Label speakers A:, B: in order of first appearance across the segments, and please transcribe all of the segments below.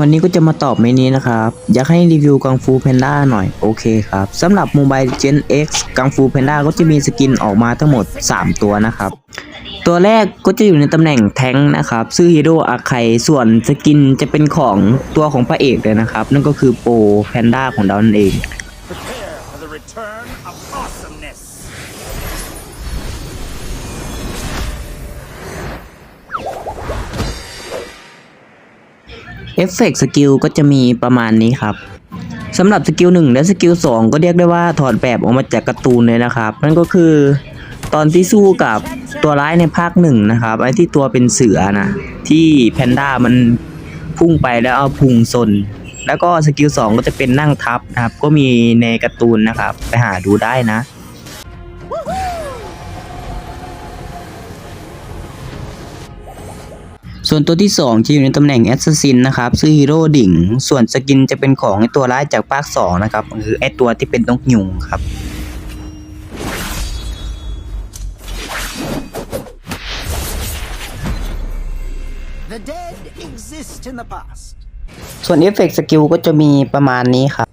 A: วันนี้ก็จะมาตอบเมนี้นะครับ อยากให้รีวิวกังฟูแพนด้าหน่อย โอเคครับสำหรับ Mobile Gen X กังฟูแพนด้าก็จะมีสกินออกมาทั้งหมด 3 ตัวนะครับ ตัวแรกก็จะอยู่ในตำแหน่งแทงค์นะครับ ชื่อฮีโร่อาไคส่วนสกินจะเป็นของตัวของพระเอกเลยนะครับ นั่นก็คือโปแพนด้าของเรานั่นเอง เอฟเฟกต์สกิลก็จะมีประมาณนี้ครับสำหรับสกิลหนึ่งและสกิลสองก็เรียกได้ว่าถอดแบบออกมาจากการ์ตูนเลยนะครับ นั่นก็คือตอนที่สู้กับตัวร้ายในภาคหนึ่งนะครับ ไอ้ที่ตัวเป็นเสือนะ ที่แพนด้ามันพุ่งไปแล้วเอาพุงซนแล้วก็สกิลสองก็จะเป็นนั่งทับนะครับ ก็มีในการ์ตูนนะครับ ไปหาดูได้นะ ส่วนตัวที่ 2 จะอยู่ในตำแหน่งแอสซัสซินนะครับชื่อฮีโร่ดิ่ง ส่วนสกินจะเป็นของไอตัวร้ายจากภาค2นะครับคือไอตัวที่เป็นนกยุงครับ
B: The dead exist in the past.
A: ส่วนเอฟเฟกต์สกิลก็จะมีประมาณนี้ครับ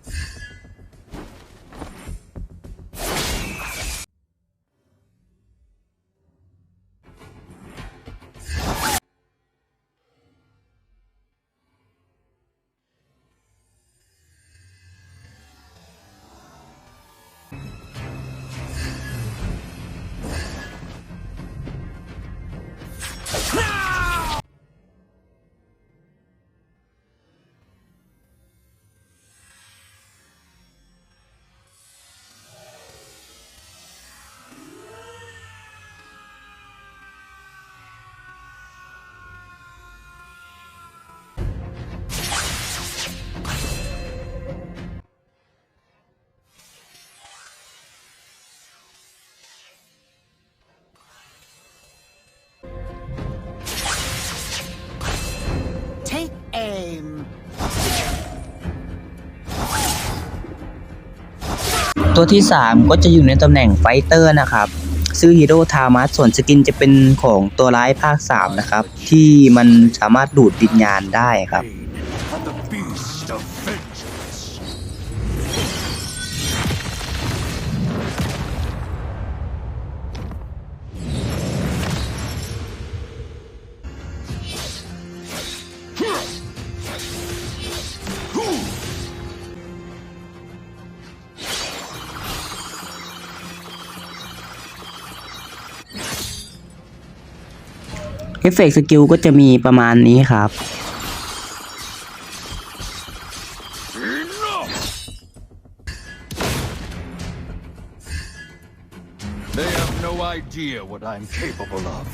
A: ตัวที่ 3 ก็จะอยู่ในตำแหน่งไฟเตอร์นะครับซื้อฮีโร่ทามัสส่วนสกินจะเป็นของตัวร้ายภาค 3 นะครับ ที่มันสามารถดูดวิญญาณได้ครับ เอฟเฟกต์สกิลก็จะมีประมาณนี้ครับ
B: Enough! They have no idea what I'm capable of.